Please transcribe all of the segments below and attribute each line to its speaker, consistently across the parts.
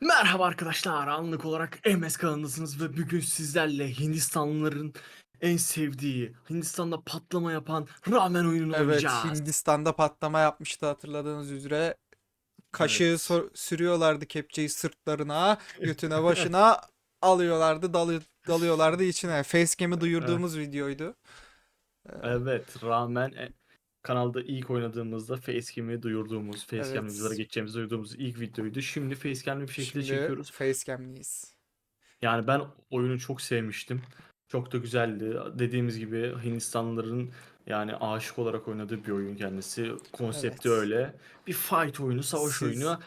Speaker 1: Merhaba arkadaşlar, anlık olarak MS kanalındasınız ve bugün sizlerle Hindistanlıların en sevdiği, Hindistan'da patlama yapan ramen oyununu
Speaker 2: Evet,
Speaker 1: oynayacağız.
Speaker 2: Hindistan'da patlama yapmıştı hatırladığınız üzere. Kaşığı
Speaker 1: Evet.
Speaker 2: so- sürüyorlardı kepçeyi sırtlarına, götüne başına alıyorlardı, dalı- dalıyorlardı içine. Facecam'i duyurduğumuz videoydu.
Speaker 1: Evet, ramen e, kanalda ilk oynadığımızda facecam'i duyurduğumuz, facecam'le
Speaker 2: Evet.
Speaker 1: videolara geçeceğimizi duyurduğumuz ilk videoydu. Şimdi facecam'li bir şekilde
Speaker 2: Şimdi
Speaker 1: çekiyoruz.
Speaker 2: facecam'liyiz.
Speaker 1: Yani ben oyunu çok sevmiştim. Çok da güzeldi. Dediğimiz gibi Hindistanlıların yani aşık olarak oynadığı bir oyun kendisi. Konsepti
Speaker 2: Evet.
Speaker 1: öyle. Bir fight oyunu, savaş
Speaker 2: Siz-
Speaker 1: oyunu.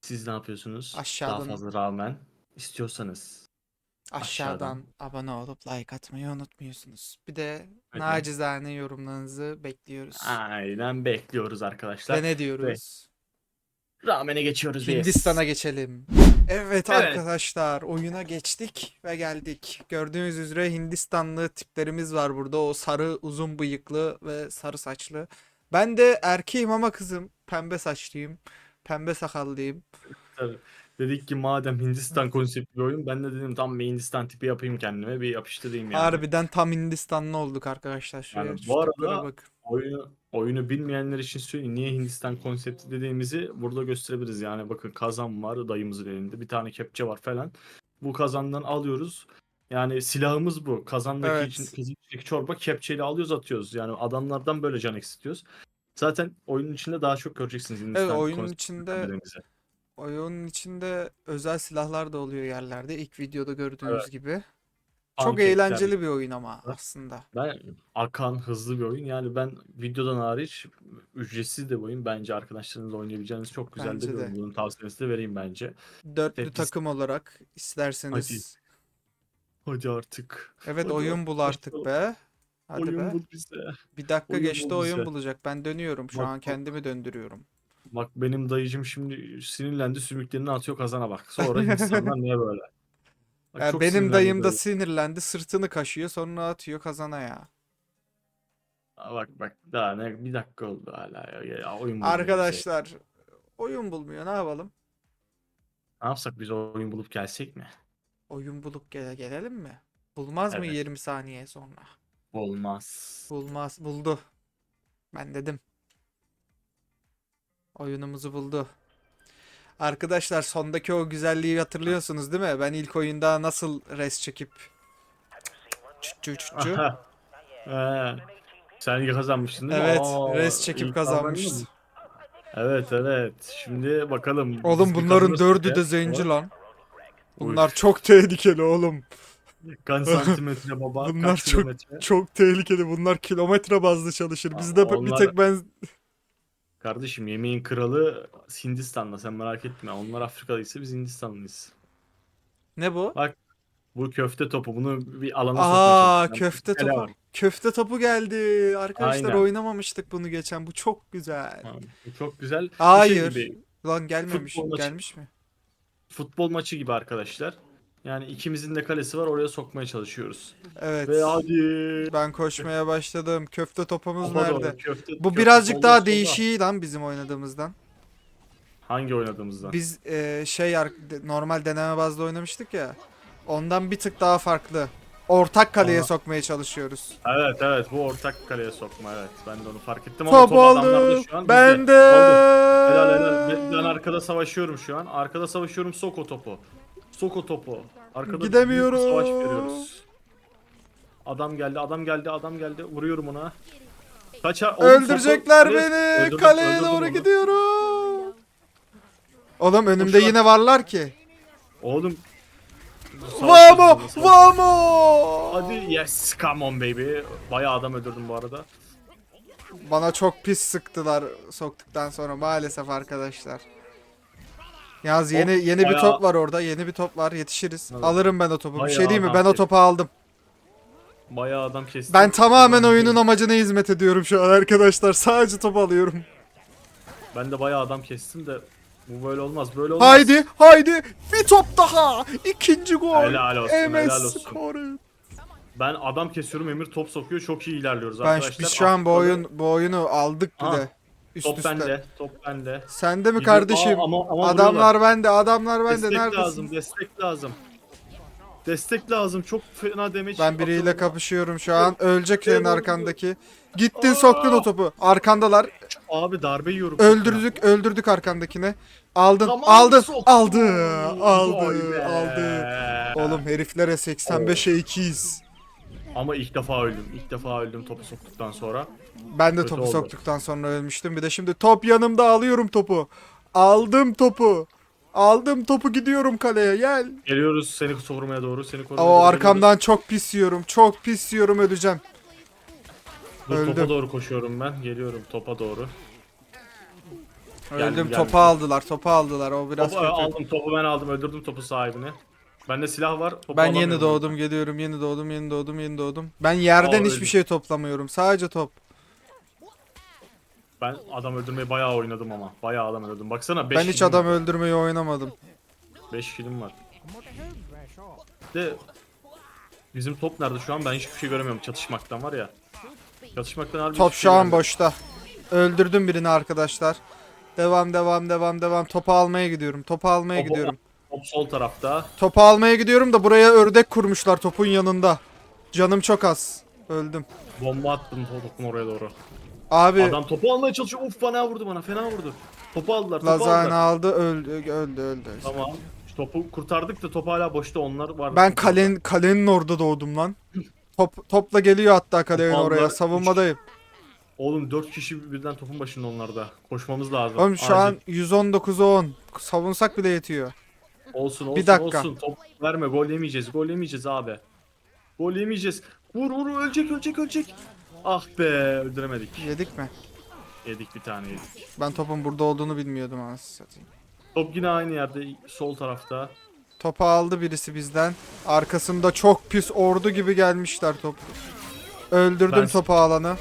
Speaker 1: Siz ne yapıyorsunuz? Daha
Speaker 2: Aşağıdan-
Speaker 1: fazla rağmen istiyorsanız.
Speaker 2: Aşağıdan abone olup like atmayı unutmuyorsunuz. Bir de
Speaker 1: Evet.
Speaker 2: nacizane yorumlarınızı bekliyoruz.
Speaker 1: Aynen bekliyoruz arkadaşlar.
Speaker 2: Ve ne diyoruz?
Speaker 1: Ramen'e geçiyoruz.
Speaker 2: Hindistan'a geçelim. Evet
Speaker 1: Evet.
Speaker 2: arkadaşlar oyuna geçtik ve geldik. Gördüğünüz üzere Hindistanlı tiplerimiz var burada. O sarı uzun bıyıklı ve sarı saçlı. Ben de erkeğim ama kızım. Pembe saçlıyım. Pembe sakallıyım.
Speaker 1: Tabii. Dedik ki madem Hindistan konseptli bir oyun ben de dedim tam bir Hindistan tipi yapayım kendime bir yapıştırayım yani.
Speaker 2: Harbiden tam Hindistanlı olduk arkadaşlar. Şuraya
Speaker 1: Yani bu arada-
Speaker 2: bakın.
Speaker 1: Oyunu oyunu bilmeyenler için söyleyeyim niye Hindistan konsepti dediğimizi burada gösterebiliriz. Yani bakın kazan var dayımızın elinde bir tane kepçe var falan. Bu kazandan alıyoruz. Yani silahımız bu. Kazandaki
Speaker 2: Evet.
Speaker 1: için içindeki çorba kepçeyle alıyoruz atıyoruz. Yani adamlardan böyle can eksiltiyoruz. Zaten oyunun içinde daha çok göreceksiniz Hindistan
Speaker 2: Evet oyunun içinde. Oyunun içinde özel silahlar da oluyor yerlerde. İlk videoda gördüğünüz
Speaker 1: Evet.
Speaker 2: gibi. Çok
Speaker 1: Pankekler,
Speaker 2: eğlenceli bir oyun ama aslında.
Speaker 1: Ben akan hızlı bir oyun. Yani ben videodan hariç ücretsiz de bir oyun. Bence arkadaşlarınızla oynayabileceğiniz çok güzel de
Speaker 2: Bence
Speaker 1: bir
Speaker 2: de.
Speaker 1: oyun. Bunun tavsiyesini de vereyim bence.
Speaker 2: Dörtlü
Speaker 1: Hepsi-
Speaker 2: takım olarak isterseniz.
Speaker 1: Hadi artık.
Speaker 2: Evet
Speaker 1: Hadi
Speaker 2: oyun bul artık
Speaker 1: başlayalım.
Speaker 2: be. Hadi
Speaker 1: oyun
Speaker 2: be.
Speaker 1: bul bize.
Speaker 2: Bir dakika
Speaker 1: oyun
Speaker 2: geçti
Speaker 1: bul
Speaker 2: oyun
Speaker 1: bize.
Speaker 2: bulacak. Ben dönüyorum. Şu
Speaker 1: Bak,
Speaker 2: an
Speaker 1: bak.
Speaker 2: kendimi döndürüyorum.
Speaker 1: Bak benim dayıcım şimdi sinirlendi sümüklerini atıyor kazana bak. Sonra Hindistanlar niye böyle? Bak,
Speaker 2: Ya
Speaker 1: çok
Speaker 2: benim
Speaker 1: sinirlendi
Speaker 2: dayım da sinirlendi. Sırtını kaşıyor sonra atıyor kazana ya.
Speaker 1: Aa, Bak bak daha ne bir dakika oldu hala ya, ya oyun bulmuyor bize.
Speaker 2: Arkadaşlar oyun bulmuyor. Ne yapalım?
Speaker 1: Ne yapsak biz oyun bulup gelsek mi?
Speaker 2: Oyun bulup gele gelelim mi? Bulmaz mı
Speaker 1: Evet.
Speaker 2: 20 saniye sonra?
Speaker 1: Olmaz.
Speaker 2: Bulmaz. Buldu. Ben dedim. Oyunumuzu buldu. Arkadaşlar sondaki o güzelliği hatırlıyorsunuz değil mi? Ben ilk oyunda nasıl res çekip çüçü çüçü.
Speaker 1: Sen kazanmıştın değil mi?
Speaker 2: Evet, res çekip
Speaker 1: ilk
Speaker 2: kazanmış.
Speaker 1: kazandın mı? Evet evet. Şimdi bakalım.
Speaker 2: Oğlum bunların dördü de zenci lan.
Speaker 1: Uy.
Speaker 2: Bunlar çok tehlikeli oğlum.
Speaker 1: Kaç santimetre baba?
Speaker 2: Bunlar
Speaker 1: kaç
Speaker 2: çok-
Speaker 1: kilometre?
Speaker 2: Çok tehlikeli. Bunlar kilometre bazlı çalışır. Bizde bir tek ben
Speaker 1: Kardeşim yemeğin kralı Hindistan'da sen merak etme. Onlar Afrikalıysa biz Hindistanlıyız.
Speaker 2: ne bu?
Speaker 1: Bu köfte topu bunu bir alana
Speaker 2: Aa
Speaker 1: sokmaya çalışacağım.
Speaker 2: köfte topu.
Speaker 1: var.
Speaker 2: Köfte topu geldi. Arkadaşlar
Speaker 1: Aynen.
Speaker 2: oynamamıştık bunu geçen. Bu çok güzel.
Speaker 1: Ha, bu çok güzel. Bu
Speaker 2: Hayır.
Speaker 1: Şey gibi,
Speaker 2: Lan gelmemiş.
Speaker 1: Futbol maçı.
Speaker 2: Gelmiş mi?
Speaker 1: futbol maçı gibi arkadaşlar. Yani ikimizin de kalesi var oraya sokmaya çalışıyoruz.
Speaker 2: Evet.
Speaker 1: Ve hadi.
Speaker 2: Ben koşmaya başladım. Köfte topumuz
Speaker 1: doğru,
Speaker 2: nerede?
Speaker 1: köfte-
Speaker 2: Bu
Speaker 1: köfte
Speaker 2: birazcık daha değişiği lan bizim oynadığımızdan.
Speaker 1: Hangi oynadığımızda?
Speaker 2: Biz e, şey normal deneme bazlı oynamıştık ya. Ondan bir tık daha farklı. Ortak kaleye
Speaker 1: Aa.
Speaker 2: sokmaya çalışıyoruz.
Speaker 1: Evet evet bu ortak kaleye sokma evet. Ben de onu fark ettim ama
Speaker 2: Top
Speaker 1: top adamlarda
Speaker 2: aldım.
Speaker 1: şu an
Speaker 2: Ben
Speaker 1: bizde.
Speaker 2: de.
Speaker 1: Helal helal. Ben arkada savaşıyorum şu an. Arkada savaşıyorum sok o topu. Sok o topu. Arkada büyük bir
Speaker 2: Gidemiyorum.
Speaker 1: savaş veriyoruz. Adam geldi adam geldi adam geldi. Vuruyorum ona. Kaça Oğlum,
Speaker 2: Öldürecekler
Speaker 1: soku-
Speaker 2: beni.
Speaker 1: Öldürdüm,
Speaker 2: Kaleye
Speaker 1: öldürdüm
Speaker 2: doğru
Speaker 1: onu.
Speaker 2: gidiyorum. Oğlum önümde yine varlar ki.
Speaker 1: Oğlum.
Speaker 2: Vamo!
Speaker 1: Savaş-
Speaker 2: Vamo!
Speaker 1: Hadi yes come on baby. Bayağı adam öldürdüm bu arada.
Speaker 2: Bana çok pis sıktılar soktuktan sonra maalesef arkadaşlar. Yaz yeni yeni bir
Speaker 1: bayağı-
Speaker 2: top var orada. Yeni bir top var. Yetişiriz.
Speaker 1: Evet.
Speaker 2: Alırım ben o topu. Bir
Speaker 1: Bayağı
Speaker 2: şey diyeyim mi? Ben o
Speaker 1: kestim.
Speaker 2: topu aldım.
Speaker 1: Bayağı adam kestim.
Speaker 2: Ben tamamen oyunun amacına hizmet ediyorum şu an arkadaşlar. Sadece top alıyorum.
Speaker 1: Ben de bayağı adam kestim de bu böyle olmaz. Böyle olmaz.
Speaker 2: Haydi, haydi. Bir top daha. İkinci gol.
Speaker 1: Helal olsun, helal
Speaker 2: MS
Speaker 1: olsun.
Speaker 2: skoru.
Speaker 1: Ben adam kesiyorum Emir top sokuyor. Çok iyi ilerliyoruz
Speaker 2: Ben
Speaker 1: arkadaşlar.
Speaker 2: biz şu an bu oyun bu oyunu aldık
Speaker 1: Ha.
Speaker 2: Üst
Speaker 1: Top
Speaker 2: üste.
Speaker 1: bende. Top bende.
Speaker 2: Sende mi
Speaker 1: Gidiyor-
Speaker 2: kardeşim?
Speaker 1: Aa, ama, ama
Speaker 2: adamlar bende, adamlar bende.
Speaker 1: Destek
Speaker 2: Neredesin?
Speaker 1: lazım. Destek lazım. Destek lazım. Çok fena damage.
Speaker 2: Ben biriyle kapışıyorum şu an. Ölecek senin
Speaker 1: Eyvallah.
Speaker 2: arkandaki. Gittin soktun o topu. Arkandalar.
Speaker 1: Abi darbe yiyorum.
Speaker 2: Öldürdük, öldürdük arkandakini. Aldın,
Speaker 1: Tamam,
Speaker 2: aldın,
Speaker 1: sok.
Speaker 2: aldı,
Speaker 1: Vay
Speaker 2: aldı,
Speaker 1: be.
Speaker 2: aldı. Oğlum heriflere 85'e 2'yiz.
Speaker 1: Ama ilk defa öldüm. İlk defa öldüm topu soktuktan sonra.
Speaker 2: Ben de
Speaker 1: Kötü
Speaker 2: topu
Speaker 1: oldu.
Speaker 2: soktuktan sonra ölmüştüm. Bir de şimdi top yanımda alıyorum topu. Aldım topu. Aldım topu gidiyorum kaleye gel.
Speaker 1: Geliyoruz seni korumaya doğru. Seni korumaya
Speaker 2: O
Speaker 1: doğru
Speaker 2: arkamdan çok pis yiyorum. Çok pis yiyorum öleceğim.
Speaker 1: Dur,
Speaker 2: öldüm.
Speaker 1: topa doğru koşuyorum ben. Geliyorum topa doğru.
Speaker 2: Öldüm
Speaker 1: geldim.
Speaker 2: topu aldılar. Topu aldılar. O biraz
Speaker 1: Topu
Speaker 2: kötü.
Speaker 1: aldım. Topu ben aldım. Öldürdüm topu sahibini. Bende silah var. Topu
Speaker 2: Ben yeni
Speaker 1: alamıyorum.
Speaker 2: doğdum geliyorum. Yeni doğdum, yeni doğdum, yeni doğdum. Ben yerden
Speaker 1: Aa,
Speaker 2: hiçbir şey toplamıyorum. Sadece top.
Speaker 1: Ben adam öldürmeyi bayağı oynadım ama. Bayağı adam öldürdüm. Baksana 5
Speaker 2: Ben hiç adam öldürmeyi oynamadım.
Speaker 1: 5 kilim var. De bizim top nerede şu an? Ben hiçbir şey göremiyorum çatışmaktan var ya. Çatışmaktan harbi
Speaker 2: Top
Speaker 1: hiçbir
Speaker 2: şu
Speaker 1: şey
Speaker 2: an
Speaker 1: göremiyorum.
Speaker 2: boşta. Öldürdüm birini arkadaşlar. Devam devam devam devam. Topu almaya gidiyorum. Topu almaya
Speaker 1: Topu-
Speaker 2: gidiyorum.
Speaker 1: Top sol tarafta.
Speaker 2: Topu almaya gidiyorum da buraya ördek kurmuşlar topun yanında. Canım çok az. Öldüm.
Speaker 1: Bomba attım topun oraya doğru.
Speaker 2: Abi
Speaker 1: Adam topu almaya çalışıyor. Uf fena vurdu bana. Fena vurdu. Topu aldılar. Topu
Speaker 2: Lazane
Speaker 1: aldılar.
Speaker 2: aldı öldü öldü öldü.
Speaker 1: Tamam. Şu topu kurtardık da top hala boşta. Onlar var.
Speaker 2: Ben kalenin kalenin orada doğdum lan. Top topla geliyor hatta kalenin
Speaker 1: Vallahi
Speaker 2: oraya.
Speaker 1: üç-
Speaker 2: Savunmadayım.
Speaker 1: Oğlum 4 kişi birden topun başında onlarda. Koşmamız lazım.
Speaker 2: Oğlum şu
Speaker 1: Acil.
Speaker 2: an 119'a 10. Savunsak bile yetiyor.
Speaker 1: Olsun olsun
Speaker 2: Bir dakika.
Speaker 1: olsun. Top verme. Gol yemeyeceğiz. Gol yemeyeceğiz abi. Gol yemeyeceğiz. Vur vur ölecek ölecek ölecek. Ah be öldüremedik.
Speaker 2: Yedik mi?
Speaker 1: Yedik bir tane yedik.
Speaker 2: Ben topun burada olduğunu bilmiyordum anasını satayım.
Speaker 1: Top yine aynı yerde sol tarafta.
Speaker 2: Topu aldı birisi bizden. Arkasında çok pis ordu gibi gelmişler top. Öldürdüm
Speaker 1: Ben-
Speaker 2: topu alanı.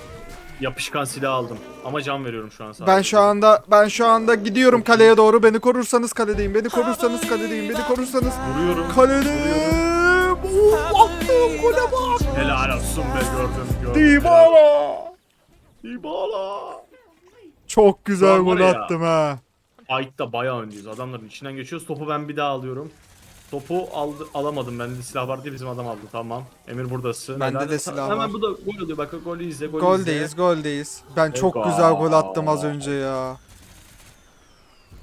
Speaker 1: Yapışkan silah aldım. Ama can veriyorum şu an sadece.
Speaker 2: Ben şu anda ben şu anda gidiyorum kaleye doğru. Beni korursanız kaledeyim. Beni korursanız kaledeyim. Beni korursanız
Speaker 1: Vuruyorum.
Speaker 2: kaledeyim. Oo, attım gole bak.
Speaker 1: Helal olsun be gördüm gördüm.
Speaker 2: Dybala.
Speaker 1: Dybala.
Speaker 2: Çok güzel
Speaker 1: Şu an var
Speaker 2: gol
Speaker 1: ya,
Speaker 2: attım ha.
Speaker 1: Fight'ta bayağı öndeyiz. Adamların içinden geçiyoruz. Topu ben bir daha alıyorum. Topu aldı, alamadım. Bende silah var diye bizim adam aldı. Tamam. Emir buradasın.
Speaker 2: Bende
Speaker 1: Helal.
Speaker 2: de silah
Speaker 1: Hemen
Speaker 2: var.
Speaker 1: bu da gol oluyor. Bak golü izle. Golü
Speaker 2: Goldeyiz,
Speaker 1: izle.
Speaker 2: goldeyiz. Ben çok
Speaker 1: Ego.
Speaker 2: güzel gol attım az önce ya.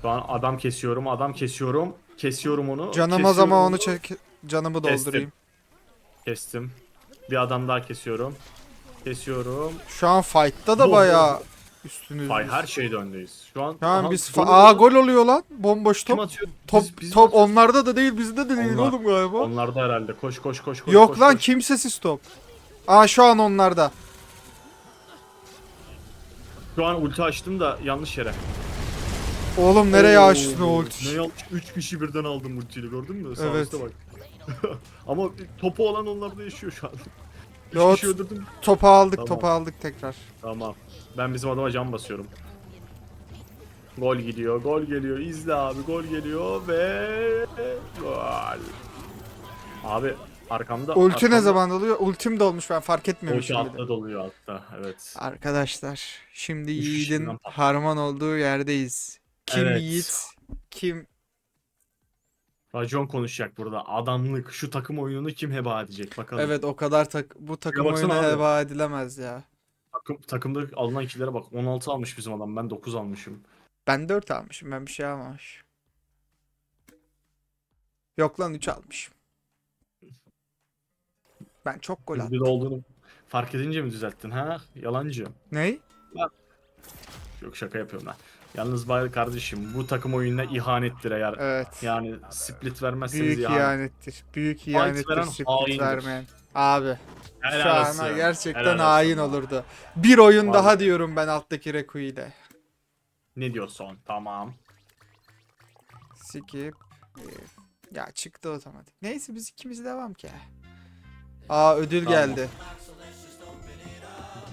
Speaker 1: Şu an adam kesiyorum. Adam kesiyorum. Kesiyorum onu.
Speaker 2: Canım az
Speaker 1: kesiyorum
Speaker 2: ama onu çek canımı
Speaker 1: Kestim.
Speaker 2: doldurayım.
Speaker 1: Kestim. Bir adam daha kesiyorum. Kesiyorum.
Speaker 2: Şu an fight'ta da
Speaker 1: Bom-
Speaker 2: bayağı üstünüz.
Speaker 1: Ay her şeyde öndeyiz.
Speaker 2: Şu an
Speaker 1: Aha,
Speaker 2: biz
Speaker 1: gol
Speaker 2: fa- Aa
Speaker 1: oluyor.
Speaker 2: gol oluyor lan. Bomboş
Speaker 1: Kim
Speaker 2: top.
Speaker 1: atıyor?
Speaker 2: Top
Speaker 1: Biz- biz mi
Speaker 2: top
Speaker 1: atıyoruz?
Speaker 2: onlarda da değil bizde de değil
Speaker 1: Onlar-
Speaker 2: oğlum galiba.
Speaker 1: Onlarda herhalde. Koş koş koş koş.
Speaker 2: Yok
Speaker 1: koş,
Speaker 2: lan
Speaker 1: koş.
Speaker 2: kimsesiz top. Aa şu an onlarda.
Speaker 1: Şu an ulti açtım da yanlış yere.
Speaker 2: Oğlum nereye
Speaker 1: Oo,
Speaker 2: açtın o ulti?
Speaker 1: Ne yanlış? 3 kişi birden aldım ultiyle gördün mü? Sağ
Speaker 2: Evet.
Speaker 1: üstte bak. Ama topu olan onlarda yaşıyor şu an. 3
Speaker 2: Yo,
Speaker 1: kişi öldürdüm.
Speaker 2: Topu aldık
Speaker 1: Tamam.
Speaker 2: topu aldık tekrar.
Speaker 1: Tamam. Ben bizim adama can basıyorum. Gol gidiyor, gol geliyor. İzle abi, gol geliyor ve gol. Abi arkamda
Speaker 2: Ulti ne
Speaker 1: arkamda-
Speaker 2: zaman oluyor? Ultim de olmuş ben fark
Speaker 1: Ulti
Speaker 2: etmemişim bile.
Speaker 1: altta doluyor altta. Evet.
Speaker 2: Arkadaşlar şimdi
Speaker 1: Üç
Speaker 2: Yiğit'in
Speaker 1: patladı.
Speaker 2: harman olduğu yerdeyiz. Kim
Speaker 1: Evet.
Speaker 2: Yiğit? Kim?
Speaker 1: Racon konuşacak burada. Adamlık. Şu takım oyununu kim heba edecek bakalım.
Speaker 2: Evet o kadar tak bu takım
Speaker 1: baksana
Speaker 2: oyunu
Speaker 1: abi.
Speaker 2: heba edilemez ya.
Speaker 1: Takım, takımda alınan killere bak. 16 almış bizim adam. Ben 9 almışım.
Speaker 2: Ben 4 almışım ben bir şey almamışım. Yok lan 3 almışım. Ben çok gol attım.
Speaker 1: de olduğunu fark edince mi düzelttin ha? Yalancı.
Speaker 2: Ney?
Speaker 1: Yok şaka yapıyorum ben. Yalnız bay kardeşim bu takım oyununa ihanettir eğer.
Speaker 2: Evet.
Speaker 1: Yani split vermezseniz
Speaker 2: Büyük
Speaker 1: ihanet.
Speaker 2: ihanettir. Büyük ihanettir
Speaker 1: veren
Speaker 2: split
Speaker 1: haindir.
Speaker 2: vermeyen. Abi
Speaker 1: Helal
Speaker 2: şu
Speaker 1: olsun.
Speaker 2: an gerçekten
Speaker 1: Helal olsun
Speaker 2: hain olurdu. Bir oyun daha
Speaker 1: Vallahi.
Speaker 2: diyorum ben alttaki Reku ile.
Speaker 1: Ne diyorsun? Tamam.
Speaker 2: Skip. Ee, Ya çıktı otomatik. Neyse biz ikimiz devam ki. Aa ödül
Speaker 1: Tamam.
Speaker 2: geldi.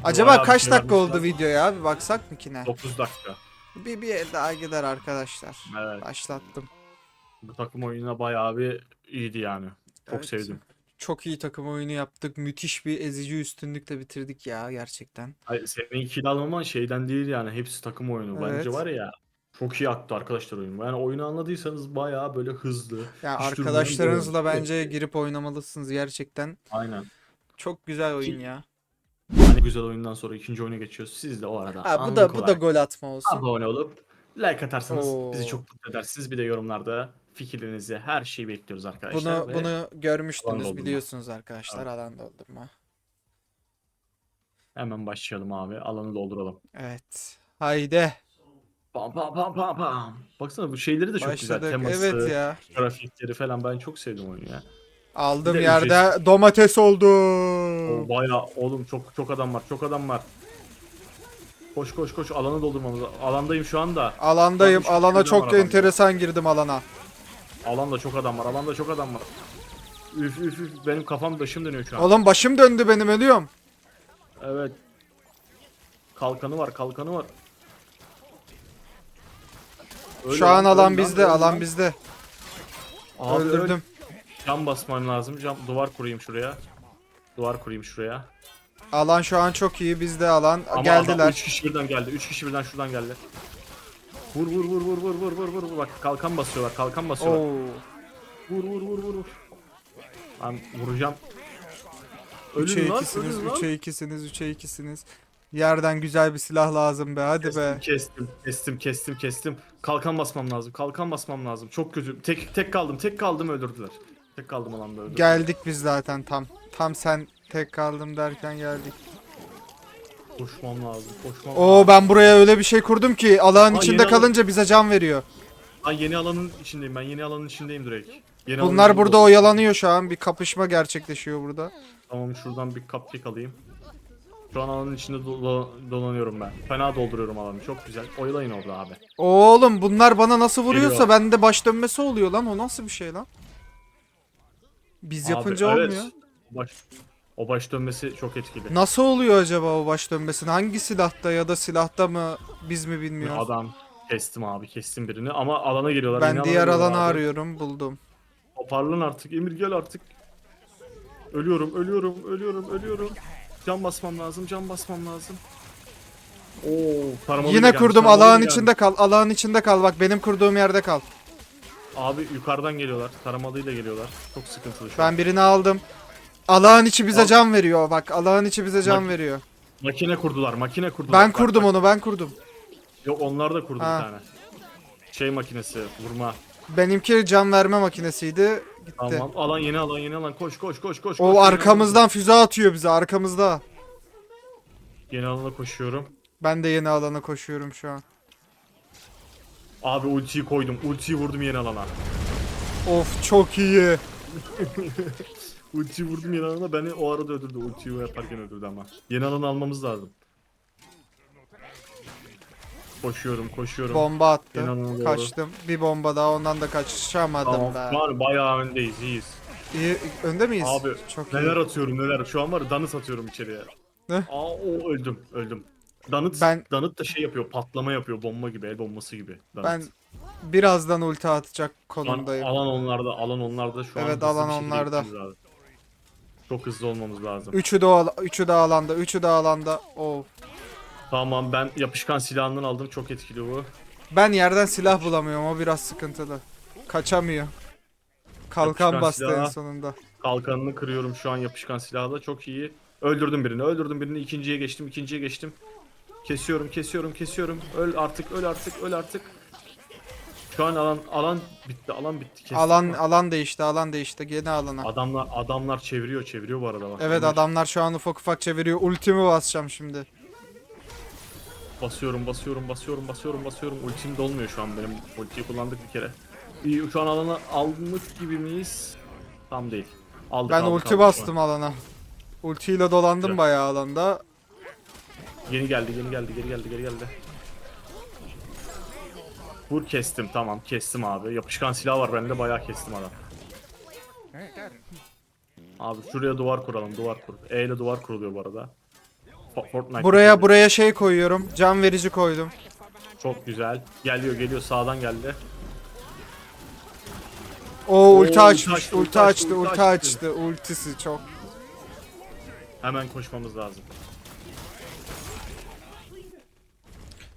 Speaker 2: Acaba kaç
Speaker 1: şey
Speaker 2: dakika oldu video ya? Bir baksak mı ki ne?
Speaker 1: 9 dakika.
Speaker 2: Bir, bir el daha gider arkadaşlar.
Speaker 1: Evet.
Speaker 2: Başlattım.
Speaker 1: Bu takım oyununa bayağı bir iyiydi yani. Çok
Speaker 2: Evet.
Speaker 1: sevdim.
Speaker 2: çok iyi takım oyunu yaptık. Müthiş bir ezici üstünlükle bitirdik ya gerçekten.
Speaker 1: Hayır, senin kill almaman şeyden değil yani. Hepsi takım oyunu. Bence
Speaker 2: Evet.
Speaker 1: var ya çok iyi aktı arkadaşlar oyun. Yani oyunu anladıysanız bayağı böyle hızlı.
Speaker 2: Ya arkadaşlarınızla bence girip oynamalısınız gerçekten.
Speaker 1: Aynen.
Speaker 2: Çok güzel oyun ya.
Speaker 1: Hani güzel oyundan sonra ikinci oyuna geçiyoruz. Siz de o arada
Speaker 2: Ha, bu
Speaker 1: anlık
Speaker 2: da bu da
Speaker 1: olarak
Speaker 2: gol atma olsun.
Speaker 1: abone olup like atarsanız bizi
Speaker 2: Oo.
Speaker 1: çok mutlu edersiniz. Bir de yorumlarda fikirlerinizi, her şeyi bekliyoruz arkadaşlar.
Speaker 2: Bunu
Speaker 1: ve
Speaker 2: bunu
Speaker 1: alan
Speaker 2: görmüştünüz
Speaker 1: doldurma.
Speaker 2: biliyorsunuz arkadaşlar alan doldurma.
Speaker 1: hemen başlayalım abi. Alanı dolduralım.
Speaker 2: Evet. Haydi
Speaker 1: Pam pam pam pam pam. Baksana bu şeyleri de çok güzel.
Speaker 2: başladık.
Speaker 1: Teması,
Speaker 2: Evet ya.
Speaker 1: grafikleri falan ben çok sevdim oyunu ya.
Speaker 2: Aldım
Speaker 1: de
Speaker 2: yerde domates oldu.
Speaker 1: O bayağı oğlum çok çok adam var. Çok adam var. Koş koş koş alanı doldurmamız. Alandayım şu anda.
Speaker 2: Alandayım.
Speaker 1: Üç
Speaker 2: Alana
Speaker 1: var
Speaker 2: çok
Speaker 1: adamda.
Speaker 2: enteresan girdim alana.
Speaker 1: Alanda çok adam var. Alanda çok adam var. Üf üf üf benim kafam başım dönüyor şu an.
Speaker 2: Oğlum başım döndü benim ölüyorum.
Speaker 1: Evet. Kalkanı var, kalkanı var. Öyle
Speaker 2: Şu an
Speaker 1: lan,
Speaker 2: alan
Speaker 1: lan,
Speaker 2: bizde, alan
Speaker 1: lan.
Speaker 2: bizde.
Speaker 1: Abi öyle.
Speaker 2: Öldürdüm.
Speaker 1: Cam basmam lazım. Cam duvar kurayım şuraya. Duvar kurayım şuraya.
Speaker 2: Alan şu an çok iyi. Bizde alan.
Speaker 1: Ama
Speaker 2: Geldiler.
Speaker 1: 3 kişi birden geldi. 3 kişi birden şuradan geldi. Vur vur vur vur vur vur vur vur vur. Bak kalkan basıyorlar. Kalkan basıyorlar.
Speaker 2: Oo.
Speaker 1: Vur vur vur vur vur. Ben vuracağım.
Speaker 2: 3'e
Speaker 1: Ölün lan,
Speaker 2: 2'siniz,
Speaker 1: ölün lan.
Speaker 2: 3'e 2'siniz, 3'e 2'siniz. Yerden güzel bir silah lazım be. Hadi be.
Speaker 1: Kestim, kestim, kestim, kestim. Kalkan basmam lazım. Kalkan basmam lazım. Çok kötü. Tek tek kaldım. Tek kaldım öldürdüler. Tek kaldım alanda öldürdüler.
Speaker 2: Geldik biz zaten tam. Tam sen tek kaldım derken geldik.
Speaker 1: Koşmam lazım. Koşmam
Speaker 2: Oo ben buraya öyle bir şey kurdum ki alanın
Speaker 1: Aa,
Speaker 2: içinde
Speaker 1: yeni
Speaker 2: kalınca bize can veriyor.
Speaker 1: Ben yeni alanın içindeyim. Ben yeni alanın içindeyim direkt. Yeni
Speaker 2: Bunlar
Speaker 1: alanın
Speaker 2: burada
Speaker 1: içinde-
Speaker 2: oyalanıyor şu an. Bir kapışma gerçekleşiyor burada.
Speaker 1: Tamam şuradan bir cupcake alayım. Şu an alanın içinde do- dolanıyorum ben. Fena dolduruyorum alanı. Çok güzel. Oyalayın orada abi.
Speaker 2: Oğlum bunlar bana nasıl vuruyorsa
Speaker 1: Geliyor.
Speaker 2: bende baş dönmesi oluyor lan. O nasıl bir şey lan? Biz
Speaker 1: Abi,
Speaker 2: yapınca
Speaker 1: evet.
Speaker 2: olmuyor.
Speaker 1: Baş, o baş dönmesi çok etkili.
Speaker 2: Nasıl oluyor acaba o baş dönmesini? Hangi silahta ya da silahta mı biz mi bilmiyoruz.
Speaker 1: Adam kestim abi. Kestim birini. Ama alana geliyorlar.
Speaker 2: Ben
Speaker 1: alana
Speaker 2: diğer alanı
Speaker 1: abi.
Speaker 2: arıyorum. Buldum.
Speaker 1: Toparlan artık. Emir gel artık. Ölüyorum, ölüyorum, ölüyorum, ölüyorum. Can basmam lazım, can basmam lazım. Oo,
Speaker 2: Yine
Speaker 1: gelmiş,
Speaker 2: kurdum.
Speaker 1: taramalı
Speaker 2: Alağın
Speaker 1: gelmiş.
Speaker 2: içinde kal. Alağın içinde kal. Bak benim kurduğum yerde kal.
Speaker 1: Abi yukarıdan geliyorlar. Taramalıyla geliyorlar. Çok sıkıntılı şu an.
Speaker 2: Ben birini aldım. Alağın içi bize
Speaker 1: Al.
Speaker 2: can veriyor. Bak alağın içi bize can
Speaker 1: Bak.
Speaker 2: veriyor.
Speaker 1: Makine kurdular, makine kurdular.
Speaker 2: Ben
Speaker 1: Bak,
Speaker 2: kurdum
Speaker 1: bak.
Speaker 2: onu. Ben kurdum.
Speaker 1: Yok onlar da kurdu
Speaker 2: Ha.
Speaker 1: bir tane. Şey makinesi, vurma.
Speaker 2: Benimki can verme makinesiydi. Gitti.
Speaker 1: Tamam. Alan yeni alan, yeni alan. Koş koş koş koş.
Speaker 2: O
Speaker 1: koş.
Speaker 2: arkamızdan füze atıyor bize. Arkamızda.
Speaker 1: Yeni alana koşuyorum.
Speaker 2: Ben de yeni alana koşuyorum şu an.
Speaker 1: Abi ultiyi koydum. Ultiyi vurdum yeni alana.
Speaker 2: Of çok iyi.
Speaker 1: Ultiyi vurdum yeni alana. Beni o arada öldürdü. Ultiyi yaparken öldürdü ama. Yeni alanı almamız lazım. Koşuyorum, koşuyorum.
Speaker 2: Bomba attı.
Speaker 1: Doğru.
Speaker 2: Kaçtım. Bir bomba daha ondan da kaçışamadım
Speaker 1: Tamam.
Speaker 2: be.
Speaker 1: Şu an bayağı öndeyiz, iyiyiz.
Speaker 2: İyi, önde miyiz?
Speaker 1: Abi
Speaker 2: çok
Speaker 1: neler
Speaker 2: iyi.
Speaker 1: atıyorum neler. Şu an var ya danıt atıyorum içeriye.
Speaker 2: Ne?
Speaker 1: Aa o öldüm, öldüm. Danıt,
Speaker 2: Ben-
Speaker 1: danıt da şey yapıyor, patlama yapıyor, bomba gibi, el bombası gibi. Danıt.
Speaker 2: Ben birazdan ulti atacak konumdayım.
Speaker 1: alan onlarda, alan onlarda şu an
Speaker 2: Evet, alan onlarda.
Speaker 1: Çok hızlı olmamız lazım.
Speaker 2: Üçü de üçü de alanda. Üçü de alanda. Of.
Speaker 1: Tamam ben yapışkan silahından aldım. Çok etkili bu.
Speaker 2: Ben yerden silah bulamıyorum. O biraz sıkıntılı. Kaçamıyor. Kalkan
Speaker 1: Yapışkan
Speaker 2: bastı en
Speaker 1: silah.
Speaker 2: sonunda.
Speaker 1: Kalkanını kırıyorum şu an yapışkan silahla. Çok iyi. Öldürdüm birini. Öldürdüm birini. İkinciye geçtim. ikinciye geçtim. Kesiyorum, kesiyorum, kesiyorum. Öl artık, öl artık, öl artık. Şu an alan alan bitti. Alan bitti. Kestik
Speaker 2: Alan
Speaker 1: mi?
Speaker 2: alan değişti. Alan değişti. Yeni alana.
Speaker 1: Adamlar adamlar çeviriyor, çeviriyor bu arada bak.
Speaker 2: Evet
Speaker 1: Bunlar-
Speaker 2: adamlar şu an ufak ufak çeviriyor. Ultimi basacağım şimdi.
Speaker 1: Basıyorum, basıyorum, basıyorum, basıyorum, basıyorum. Ultim dolmuyor şu an benim. Ultiyi kullandık bir kere. İyi, şu an alana aldık gibi miyiz? Tam değil. Aldık,
Speaker 2: Ben
Speaker 1: aldık,
Speaker 2: ulti
Speaker 1: aldık
Speaker 2: bastım alana. Ultiyle dolandım
Speaker 1: Güzel.
Speaker 2: bayağı alanda.
Speaker 1: Yeni geldi, yeni geldi, geri geldi, geri geldi. Vur kestim, tamam kestim abi. Yapışkan silah var bende, bayağı kestim adam. Abi şuraya duvar kuralım, duvar kur. E ile duvar kuruluyor bu arada. Fo- Fortnite
Speaker 2: Buraya buraya şey koyuyorum. Can verici koydum.
Speaker 1: Çok güzel. Geliyor, geliyor, sağdan geldi.
Speaker 2: O ulti
Speaker 1: ulti
Speaker 2: açmış.
Speaker 1: açtı,
Speaker 2: Ulti
Speaker 1: açtı, ulti açtı.
Speaker 2: Ultisi çok.
Speaker 1: Hemen koşmamız lazım.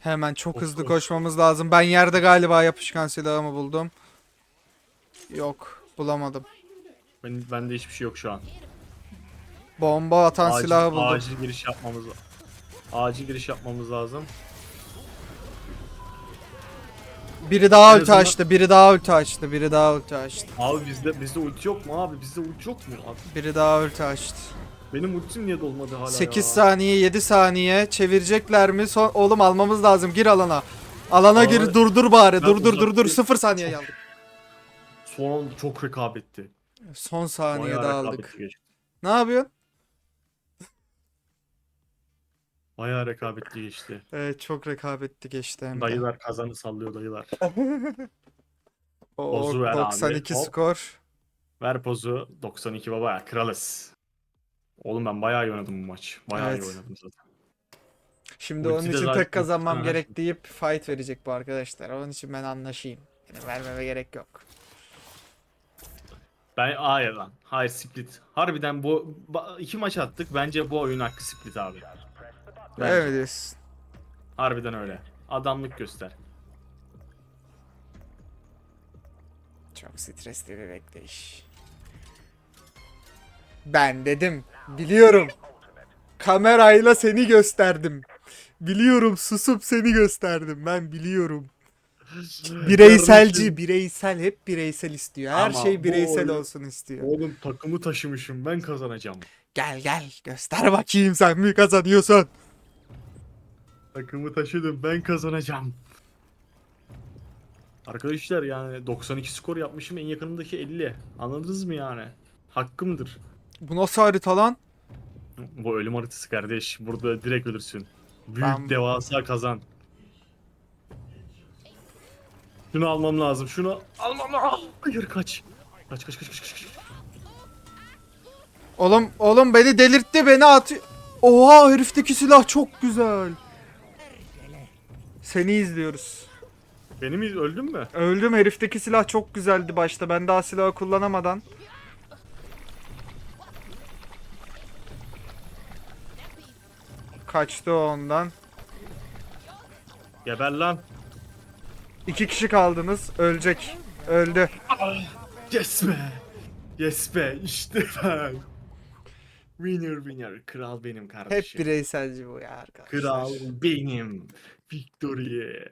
Speaker 2: Hemen çok
Speaker 1: Of,
Speaker 2: hızlı
Speaker 1: of.
Speaker 2: koşmamız lazım. Ben yerde galiba yapışkan silahımı buldum. Yok, bulamadım.
Speaker 1: Ben, bende hiçbir şey yok şu an.
Speaker 2: Bomba atan
Speaker 1: Acil,
Speaker 2: silahı buldum.
Speaker 1: acil giriş yapmamız Acil giriş yapmamız lazım.
Speaker 2: Biri daha ulti
Speaker 1: azından-
Speaker 2: açtı. Biri daha ulti açtı. Biri daha ulti açtı.
Speaker 1: Abi bizde bizde ulti yok mu abi? Bizde ulti yok mu? Abi,
Speaker 2: Biri daha ulti açtı.
Speaker 1: Benim ultim niye dolmadı hala
Speaker 2: 8
Speaker 1: ya?
Speaker 2: saniye, 7 saniye çevirecekler mi? Son oğlum almamız lazım. Gir alana. Alana
Speaker 1: Abi,
Speaker 2: gir. Durdur bari. Dur dur dur dur.
Speaker 1: değil.
Speaker 2: 0 saniye aldık.
Speaker 1: Son çok rekabetti.
Speaker 2: Son saniyede
Speaker 1: Bayağı
Speaker 2: aldık.
Speaker 1: rekabetli geçti.
Speaker 2: Ne yapıyorsun?
Speaker 1: Bayağı rekabetli geçti.
Speaker 2: Evet çok rekabetli geçti hem de.
Speaker 1: Dayılar kazanı sallıyor dayılar.
Speaker 2: Oo,
Speaker 1: Pozu ver abi,
Speaker 2: 92
Speaker 1: hop.
Speaker 2: skor.
Speaker 1: Ver pozu 92 baba kralız. Oğlum ben bayağı iyi oynadım bu maç. Bayağı
Speaker 2: Evet.
Speaker 1: iyi oynadım zaten.
Speaker 2: Şimdi
Speaker 1: Ulti
Speaker 2: onun
Speaker 1: de
Speaker 2: için
Speaker 1: zaten-
Speaker 2: tek kazanmam
Speaker 1: Ha.
Speaker 2: gerek deyip fight verecek bu arkadaşlar. Onun için ben anlaşayım. Yani vermeme gerek yok.
Speaker 1: Ben hayır lan. Hayır split. Harbiden bu ba- iki maç attık. Bence bu oyun hakkı split abi. Bence.
Speaker 2: Öyle mi diyorsun?
Speaker 1: Harbiden öyle. Adamlık göster.
Speaker 2: Çok stresli bir bekleyiş. Ben dedim. Biliyorum. Kamerayla seni gösterdim. Biliyorum susup seni gösterdim. Ben biliyorum. Bireyselci, bireysel hep bireysel istiyor. Her
Speaker 1: Ama
Speaker 2: şey
Speaker 1: bu
Speaker 2: bireysel
Speaker 1: oyun-
Speaker 2: olsun istiyor.
Speaker 1: Oğlum takımı taşımışım. Ben kazanacağım.
Speaker 2: Gel gel göster bakayım sen mi kazanıyorsun?
Speaker 1: Takımı taşıdım. Ben kazanacağım. Arkadaşlar yani 92 skor yapmışım. En yakınımdaki 50. Anladınız mı yani? Hakkımdır.
Speaker 2: Bu nasıl harita lan?
Speaker 1: Bu ölüm haritası kardeş. Burada direkt ölürsün. Büyük
Speaker 2: Ben-
Speaker 1: devasa kazan. Şunu almam lazım. Şunu almam lazım. Hayır kaç. Kaç kaç kaç kaç kaç. kaç.
Speaker 2: Oğlum oğlum beni delirtti beni atıyor. Oha herifteki silah çok güzel. Seni izliyoruz.
Speaker 1: Benim iz- öldün mü?
Speaker 2: Öldüm herifteki silah çok güzeldi başta. Ben daha silahı kullanamadan. Kaçtı o ondan.
Speaker 1: Geber lan.
Speaker 2: İki kişi kaldınız. Ölecek. Öldü.
Speaker 1: Yes be. Yes be. İşte ben. Winner winner. Kral benim
Speaker 2: Hep
Speaker 1: kardeşim.
Speaker 2: bireyselci bu ya arkadaşlar.
Speaker 1: Kral benim. Victory.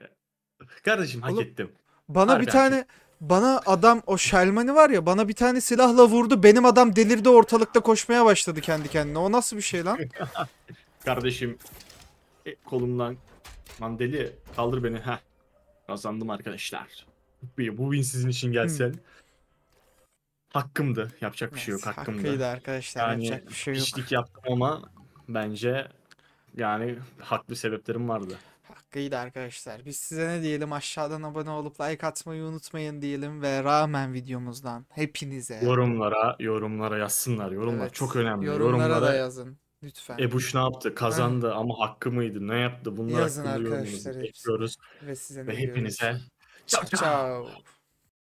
Speaker 1: Kardeşim hak
Speaker 2: Oğlum,
Speaker 1: ettim.
Speaker 2: Bana
Speaker 1: Harbi
Speaker 2: bir tane bana adam o Shelman'i var ya bana bir tane silahla vurdu. Benim adam delirdi ortalıkta koşmaya başladı kendi kendine. O nasıl bir şey lan?
Speaker 1: Kardeşim e, kolumdan lan deli kaldır beni ha. Kazandım arkadaşlar. Bu, bu win sizin için gelsen. Hakkımdı. Yapacak bir şey yok.
Speaker 2: Evet,
Speaker 1: Hakkımdı.
Speaker 2: Hakkıydı arkadaşlar.
Speaker 1: Yani
Speaker 2: yapacak bir şey yok.
Speaker 1: işlik yaptım ama bence yani haklı sebeplerim vardı.
Speaker 2: Hakkıydı arkadaşlar. Biz size ne diyelim aşağıdan abone olup like atmayı unutmayın diyelim ve rağmen videomuzdan hepinize
Speaker 1: Yorumlara, yorumlara yazsınlar. Yorumlar
Speaker 2: Evet,
Speaker 1: çok önemli.
Speaker 2: yorumlara da
Speaker 1: Yorumlara
Speaker 2: yazın lütfen.
Speaker 1: Ebuş ne yaptı? Kazandı ama hakkı mıydı? Ne yaptı? Bunlar
Speaker 2: Yazın
Speaker 1: hakkında
Speaker 2: arkadaşlar
Speaker 1: yorumlarınızı
Speaker 2: hepsini.
Speaker 1: bekliyoruz.
Speaker 2: ve size ne
Speaker 1: Ve
Speaker 2: diyoruz?
Speaker 1: hepinize
Speaker 2: Ciao ciao.